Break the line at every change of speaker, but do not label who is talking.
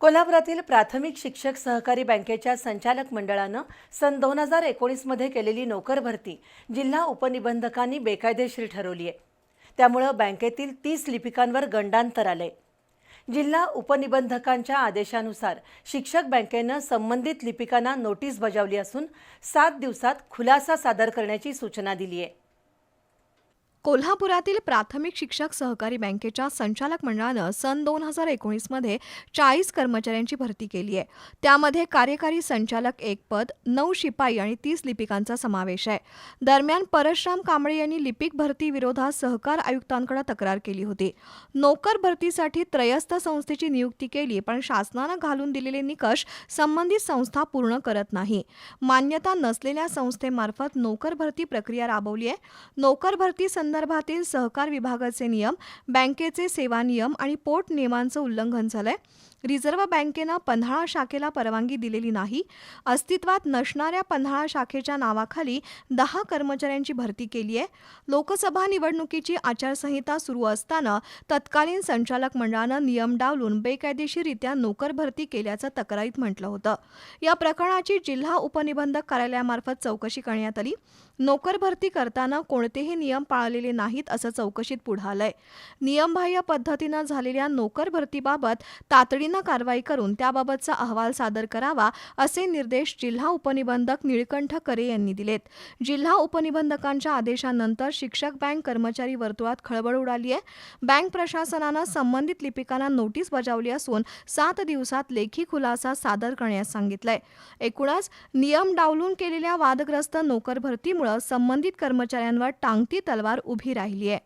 कोल्हापुरातील प्राथमिक शिक्षक सहकारी बँकेच्या संचालक मंडळानं सन दोन हजार एकोणीसमध्ये केलेली नोकर भरती जिल्हा उपनिबंधकांनी बेकायदेशीर ठरवली आहे. त्यामुळं बँकेतील तीस लिपिकांवर गंडांतर आलंय. जिल्हा उपनिबंधकांच्या आदेशानुसार शिक्षक बँकेनं संबंधित लिपिकांना नोटीस बजावली असून सात दिवसात खुलासा सादर करण्याची सूचना दिली आहे.
कोल्हापुरातील प्राथमिक शिक्षक सहकारी बँकेच्या संचालक मंडळानं सन दोन हजार एकोणीसमध्ये चाळीस कर्मचाऱ्यांची भरती केली आहे. त्यामध्ये कार्यकारी संचालक एक पद नऊ शिपाई आणि तीस लिपिकांचा समावेश आहे. दरम्यान परशराम कांबळे यांनी लिपिक भरती विरोधात सहकार आयुक्तांकडे तक्रार केली होती. नोकर भरतीसाठी त्रयस्थ संस्थेची नियुक्ती केली पण शासनानं घालून दिलेले निकष संबंधित संस्था पूर्ण करत नाही. मान्यता नसलेल्या संस्थेमार्फत नोकर भरती प्रक्रिया राबवली आहे. नोकर भरती संदर्भातील सहकार विभागाचे नियम बँकेचे सेवा नियम आणि पोर्ट नियमांचं उल्लंघन झालंय. रिझर्व्ह बँकेनं पन्हाळा शाखेला परवानगी दिलेली नाही. अस्तित्वात नसणाऱ्या पन्हाळा शाखेच्या नावाखाली दहा कर्मचाऱ्यांची भरती केली आहे. लोकसभा निवडणुकीची आचारसंहिता सुरू असताना तत्कालीन संचालक मंडळानं नियम डावलून बेकायदेशीररित्या नोकर भरती केल्याचं तक्रारीत म्हटलं होतं. या प्रकरणाची जिल्हा उपनिबंधक कार्यालयामार्फत चौकशी करण्यात आली. नोकर भरती करताना कोणतेही नियम पाळले पाळलेले नाहीत असं चौकशीत पुढं आलंय. नियमबाह्य पद्धतीनं झालेल्या नोकर भरतीबाबत तातडीनं कारवाई करून त्याबाबतचा अहवाल सादर करावा असे निर्देश जिल्हा उपनिबंधक निळकंठ करे यांनी दिलेत. जिल्हा उपनिबंधकांच्या आदेशानंतर शिक्षक बँक कर्मचारी वर्तुळात खळबळ उडाली आहे बँक प्रशासनानं संबंधित लिपिकांना नोटीस बजावली असून सात दिवसात लेखी खुलासा सादर करण्यास सांगितलंय. एकूणच नियम डावलून केलेल्या वादग्रस्त नोकर भरतीमुळे संबंधित कर्मचाऱ्यांवर टांगती तलवार उभी राहिली आहे